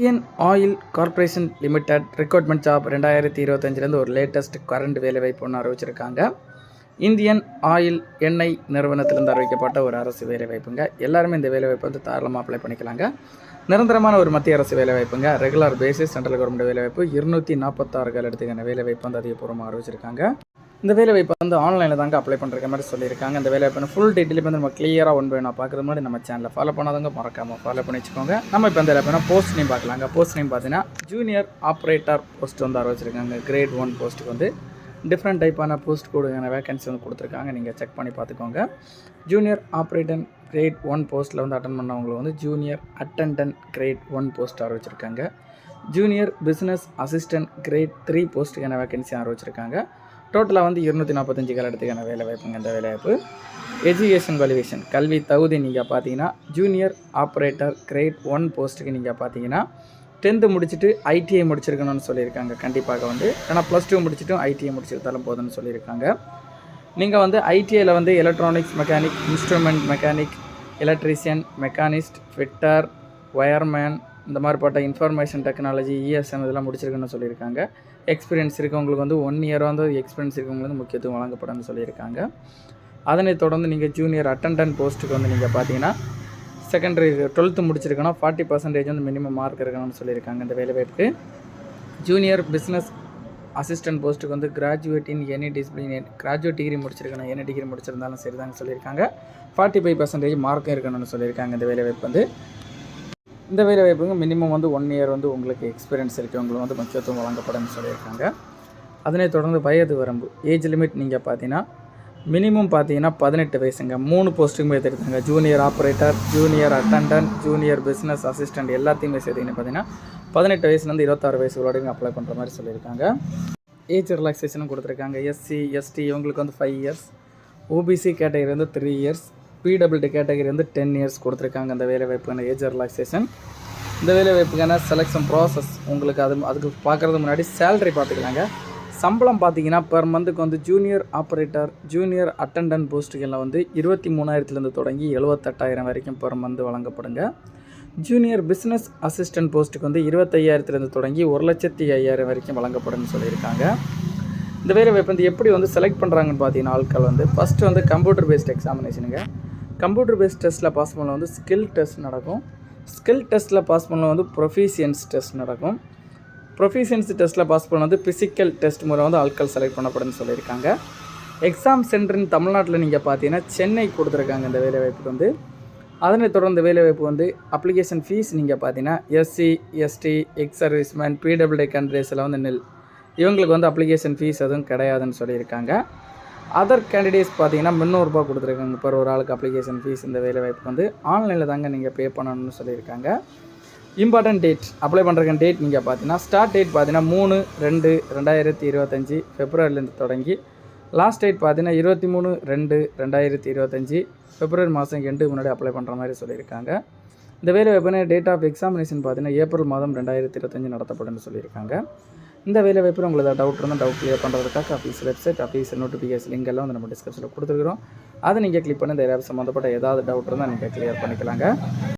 Indian oil corporation limited recruitment job ரெண்டாயிரத்தி இருபத்தஞ்சிலேருந்து ஒரு லேட்டஸ்ட் கரண்ட் வேலைவாய்ப்பு ஒன்று அறிவிச்சிருக்காங்க. இந்தியன் ஆயில் எண்ணெய் நிறுவனத்திலிருந்து அறிவிக்கப்பட்ட ஒரு அரசு வேலைவாய்ப்புங்க. எல்லாருமே இந்த வேலைவாய்ப்பு வந்து தாராளமாக அப்ளை பண்ணிக்கலாங்க. நிரந்தரமான ஒரு மத்திய அரசு வேலைவாய்ப்புங்க. ரெகுலர் பேசிஸ் சென்ட்ரல் கவர்மெண்ட் வேலைவாய்ப்பு. இருநூற்றி நாற்பத்தாறு கால் எடுத்துக்கான வேலைவாய்ப்பு வந்து அதிகபூர்வமாக அறிவிச்சிருக்காங்க. இந்த வேலை வாய்ப்பு வந்து ஆன்லைனில் தாங்க அப்ளை பண்ணுற மாதிரி சொல்லியிருக்காங்க. இந்த வேலைவாய்ப்பு ஃபுல் டீட்டெயில் வந்து நம்ம கிளியராக ஒன் வேணும் பார்க்குறது முன்னாடி நம்ம சேனலில் ஃபாலோ பண்ணாதவங்க மறக்காமல் ஃபாலோ பண்ணி வச்சுக்கோங்க. நம்ம இப்போ இந்த வேலை போஸ்ட் நேம் பார்க்கலாங்க போஸ்ட் நேம் பார்த்தீங்கன்னா ஜூனியர் ஆப்ரேட்டர் போஸ்ட் வந்து ஆரம்பிச்சிருக்காங்க கிரேட் ஒன் போஸ்ட்டுக்கு வந்து டிஃப்ரெண்ட் டைப்பான போஸ்ட் கோடுக்கான வேகன்சி வந்து கொடுத்துருக்காங்க. நீங்கள் செக் பண்ணி பார்த்துக்கோங்க. ஜூனியர் ஆப்ரேட்டன் கிரேட் ஒன் போஸ்ட்டில் வந்து அட்டன் பண்ணவங்களுக்கு வந்து junior attendant grade one post ஆரம்பிச்சிருக்காங்க junior business assistant grade three போஸ்ட்டுக்கான vacancy ஆரம்பிச்சிருக்காங்க டோட்டலாக வந்து இருநூற்றி நாற்பத்தஞ்சு காலத்துக்கான வேலை வாய்ப்புங்க இந்த வேலைவாய்ப்பு எஜுகேஷன் வலிவேஷன் கல்வி தகுதி நீங்கள் பார்த்தீங்கன்னா ஜூனியர் ஆப்ரேட்டர் கிரேட் ஒன் போஸ்ட்டுக்கு நீங்கள் பார்த்தீங்கன்னா டென்த்து முடிச்சுட்டு ஐடிஐ முடிச்சிருக்கணும்னு சொல்லியிருக்காங்க. கண்டிப்பாக வந்து. ஏன்னா ப்ளஸ் டூ முடிச்சுட்டும் ஐடிஐ முடிச்சிருந்தாலும் போதும்னு சொல்லியிருக்காங்க. நீங்கள் வந்து ஐடிஐயில் வந்து electronics mechanic instrument mechanic electrician machinist fitter wireman இந்த மாதிரிப்பட்ட இன்ஃபர்மேஷன் டெக்னாலஜி இஎஸ்எம் இதெல்லாம் முடிச்சிருக்குன்னு சொல்லியிருக்காங்க. எக்ஸ்பீரியன்ஸ் இருக்கவங்களுக்கு வந்து ஒன் இயர் வந்து எக்ஸ்பீரியன்ஸ் இருக்கவங்களுக்கு வந்து முக்கியத்துவம் வழங்கப்படும்னு சொல்லியிருக்காங்க. அதனைத் தொடர்ந்து நீங்கள் ஜூனியர் அட்டண்டன்ட் போஸ்ட்டுக்கு வந்து நீங்கள் பார்த்தீங்கன்னா செகண்டரி டுவெல்த்து முடிச்சிருக்கணும் ஃபார்ட்டி பர்சன்டேஜ் வந்து மினிமம் மார்க் இருக்கணும்னு சொல்லியிருக்காங்க இந்த வேலைவாய்ப்புக்கு. ஜூனியர் பிஸ்னஸ் அசிஸ்டன்ட் போஸ்ட்டுக்கு வந்து graduate in any discipline graduate degree முடிச்சிருக்கணும் என்ன டிகிரி முடிச்சிருந்தாலும் சரி தாங்க சொல்லியிருக்காங்க. ஃபார்ட்டி ஃபைவ் பர்சன்டேஜ் மார்க்கும் இருக்கணும்னு சொல்லியிருக்காங்க இந்த வேலைவாய்ப்பு வந்து. இந்த வேலை வாய்ப்புங்க மினிமம் வந்து ஒன் இயர் வந்து உங்களுக்கு எக்ஸ்பீரியன்ஸ் இருக்கவங்களும் வந்து முக்கியத்துவம் வழங்கப்படும்னு சொல்லியிருக்காங்க. அதனை தொடர்ந்து வயது வரம்பு ஏஜ் லிமிட் நீங்கள் பார்த்தீங்கன்னா மினிமம் பார்த்தீங்கன்னா பதினெட்டு வயசுங்க. மூணு போஸ்ட்டுக்குமே எடுத்துருக்காங்க. Junior operator junior attendant junior business assistant எல்லாத்தையுமே சேர்த்திங்கன்னு பார்த்தீங்கன்னா பதினெட்டு வயசுலேருந்து இருபத்தாறு வயசு வரைக்கும் அப்ளை பண்ணுற மாதிரி சொல்லியிருக்காங்க. ஏஜ் ரிலாக்ஸேஷனும் கொடுத்துருக்காங்க. எஸ்சி எஸ்டி இவங்களுக்கு வந்து ஃபைவ் இயர்ஸ் ஓபிசி கேட்டகரி வந்து த்ரீ இயர்ஸ் பிடபிள்டி கேட்டகரி வந்து டென் இயர்ஸ் கொடுத்துருக்காங்க. இந்த வேலைவாய்ப்புக்கான ஏஜ் ரிலாக்ஸேஷன் இந்த வேலைவாய்ப்புக்கான செலெக்ஷன் ப்ராசஸ் உங்களுக்கு அது அதுக்கு பார்க்குறதுக்கு முன்னாடி சேலரி பார்த்துக்கலாங்க. சம்பளம் பார்த்தீங்கன்னா பெர் மந்த்துக்கு வந்து ஜூனியர் ஆப்ரேட்டர் ஜூனியர் அட்டண்டன்ட் போஸ்ட்டுகளில் வந்து இருபத்தி மூணாயிரத்துலேருந்து தொடங்கி எழுபத்தெட்டாயிரம் வரைக்கும் பெர் மந்த் வழங்கப்படுங்க. ஜூனியர் பிஸ்னஸ் அசிஸ்டன்ட் போஸ்ட்டுக்கு வந்து இருபத்தையாயிரத்துலேருந்து தொடங்கி ஒரு லட்சத்தி ஐயாயிரம் வரைக்கும் வழங்கப்படும்னு சொல்லியிருக்காங்க. இந்த வேலை வாய்ப்பு வந்து எப்படி வந்து செலக்ட் பண்ணுறாங்கன்னு பார்த்தீங்கன்னா ஆட்கள் வந்து ஃபஸ்ட்டு வந்து கம்ப்யூட்டர் பேஸ்ட் எக்ஸாமினேஷனுங்க கம்ப்யூட்டர் பேஸ்ட் டெஸ்ட்டில் பாஸ் பண்ணல வந்து ஸ்கில் டெஸ்ட் நடக்கும். ஸ்கில் டெஸ்ட்டில் பாஸ் பண்ணல வந்து ப்ரொஃபிஷியன்ஸ் டெஸ்ட் நடக்கும். ப்ரொஃபிஷியன்சி டெஸ்ட்டில் பாஸ் பண்ண வந்து ஃபிசிக்கல் டெஸ்ட் மூலம் வந்து ஆட்கள் செலக்ட் பண்ணப்படுன்னு சொல்லியிருக்காங்க. எக்ஸாம் சென்டர்னு தமிழ்நாட்டில் நீங்கள் பார்த்தீங்கன்னா சென்னை கொடுத்துருக்காங்க இந்த வேலைவாய்ப்புக்கு வந்து. அதனைத் தொடர்ந்து வேலைவாய்ப்பு வந்து அப்ளிகேஷன் ஃபீஸ் நீங்கள் பார்த்தீங்கன்னா SC ST ex serviceman PW கண்ட்ரீஸில் வந்து நெல் இவங்களுக்கு வந்து அப்ளிகேஷன் ஃபீஸ் எதுவும் கிடையாதுன்னு சொல்லியிருக்காங்க. அதர் கேண்டிடேட்ஸ் பார்த்தீங்கன்னா முந்நூறுரூபா கொடுத்துருக்காங்க இப்போ ஒரு ஆளுக்கு அப்ளிகேஷன் ஃபீஸ் இந்த வேலை வாய்ப்பு வந்து. ஆன்லைனில் தாங்க நீங்கள் பே பண்ணணும்னு சொல்லியிருக்காங்க. இம்பார்ட்டன்ட் டேட் அப்ளை பண்ணுறக்க டேட் நீங்கள் பார்த்தீங்கன்னா ஸ்டார்ட் டேட் பார்த்தீங்கன்னா மூணு ரெண்டு ரெண்டாயிரத்தி இருபத்தஞ்சி ஃபெப்ரவரிலேருந்து தொடங்கி லாஸ்ட் டேட் பார்த்தீங்கன்னா இருபத்தி மூணு ரெண்டு ரெண்டாயிரத்தி இருபத்தஞ்சி பிப்ரவரி மாதம் எண்டு முன்னாடி அப்ளை பண்ணுற மாதிரி சொல்லியிருக்காங்க. இந்த வேலை வாய்ப்புனா டேட் ஆஃப் எக்ஸாமினேஷன் பார்த்தீங்கன்னா ஏப்ரல் மாதம் ரெண்டாயிரத்தி இருபத்தஞ்சி நடத்தப்படும்னு சொல்லியிருக்காங்க. இந்த வேலை வாய்ப்பில் உங்களுக்கு ஏதாவது டவுட் இருந்தால் டவுட் கிளியர் பண்ணுறதுக்காக office website office notification link எல்லாம் வந்து நம்ம டிஸ்கிரிப்ஷனில் கொடுத்துருக்குறோம். அதை நீங்கள் கிளிக் பண்ணி இந்த ஏதாவது சம்மந்தப்பட்ட ஏதாவது டவுட் இருந்தால் நீங்கள் கிளியர் பண்ணிக்கலாங்க.